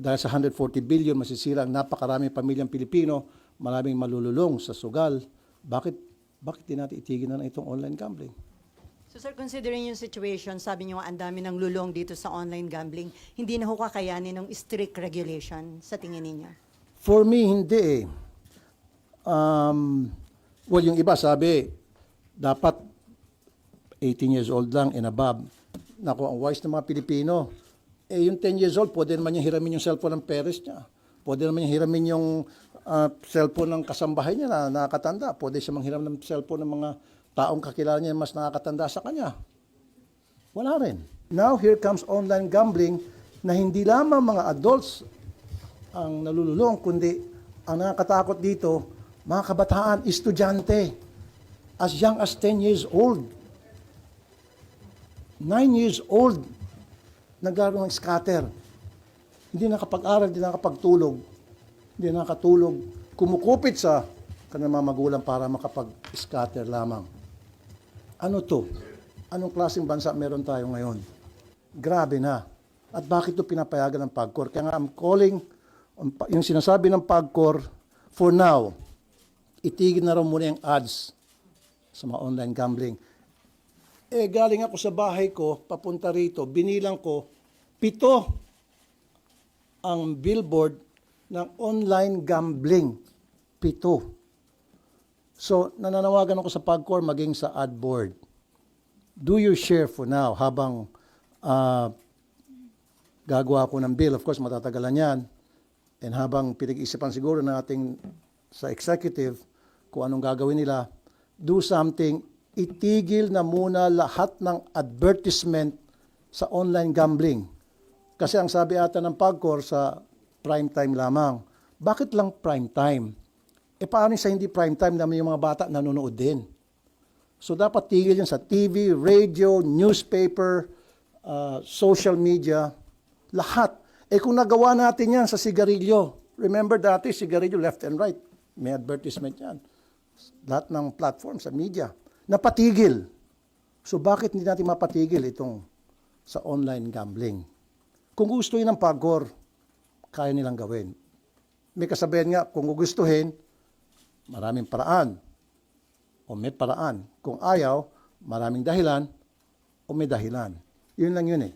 dahil sa 140 billion masisira ang napakaraming pamilyang Pilipino, maraming malululong sa sugal. Bakit bakit di natin itigil na lang itong online gambling? So sir, considering yung situation, sabi niyo ang dami ng lulong dito sa online gambling, hindi na ho kakayanin ng strict regulation sa tingin ninyo? For me, hindi eh. Um, well, yung iba sabi, dapat 18 years old lang and above. Naku, ang wise ng mga Pilipino. Eh, yung 10 years old, pwede naman niya hiramin yung cellphone ng parents niya. Pwede naman niya hiramin yung ah, cellphone ng kasambahay niya na nakakatanda. Pwede siya manghiram ng cellphone ng mga taong kakilala niya mas nakakatanda sa kanya. Wala rin. Now, here comes online gambling na hindi lamang mga adults ang nalululong, kundi ang nakakatakot dito, mga kabataan, estudyante, as young as 10 years old, 9 years old, naglaro ng scatter. Hindi nakapag-aral, hindi nakapagtulog, hindi nakatulog, kumukupit sa kanilang mga magulang para makapag-scatter lamang. Ano to? Anong klaseng bansa meron tayo ngayon? Grabe na. At bakit ito pinapayagan ng PAGCOR? Kaya nga I'm calling, yung sinasabi ng PAGCOR, for now, itigil na raw muna yung ads sa mga online gambling. Eh, galing ako sa bahay ko, papunta rito, binilang ko, pito ang billboard ng online gambling. Pito. So, nananawagan ako sa PAGCOR maging sa ad board. Do your share for now habang ah, gagawa ko ng bill. Of course, matatagalan yan. And habang pinag-isipan siguro ng ating sa executive kung anong gagawin nila, do something, itigil na muna lahat ng advertisement sa online gambling. Kasi ang sabi ata ng PAGCOR sa prime time lamang. Bakit lang prime time? E paano sa hindi prime time naman yung mga bata nanonood din? So dapat tigil yan sa TV, radio, newspaper, uh, social media, lahat. Eh kung nagawa natin yan sa sigarilyo, remember dati sigarilyo left and right, may advertisement yan. Lahat ng platform sa media, napatigil. So bakit hindi natin mapatigil itong sa online gambling? Kung gusto ng pagor, kaya nilang gawin. May kasabihan nga, kung gugustuhin, maraming paraan o may paraan. Kung ayaw, maraming dahilan o may dahilan. Yun lang yun eh.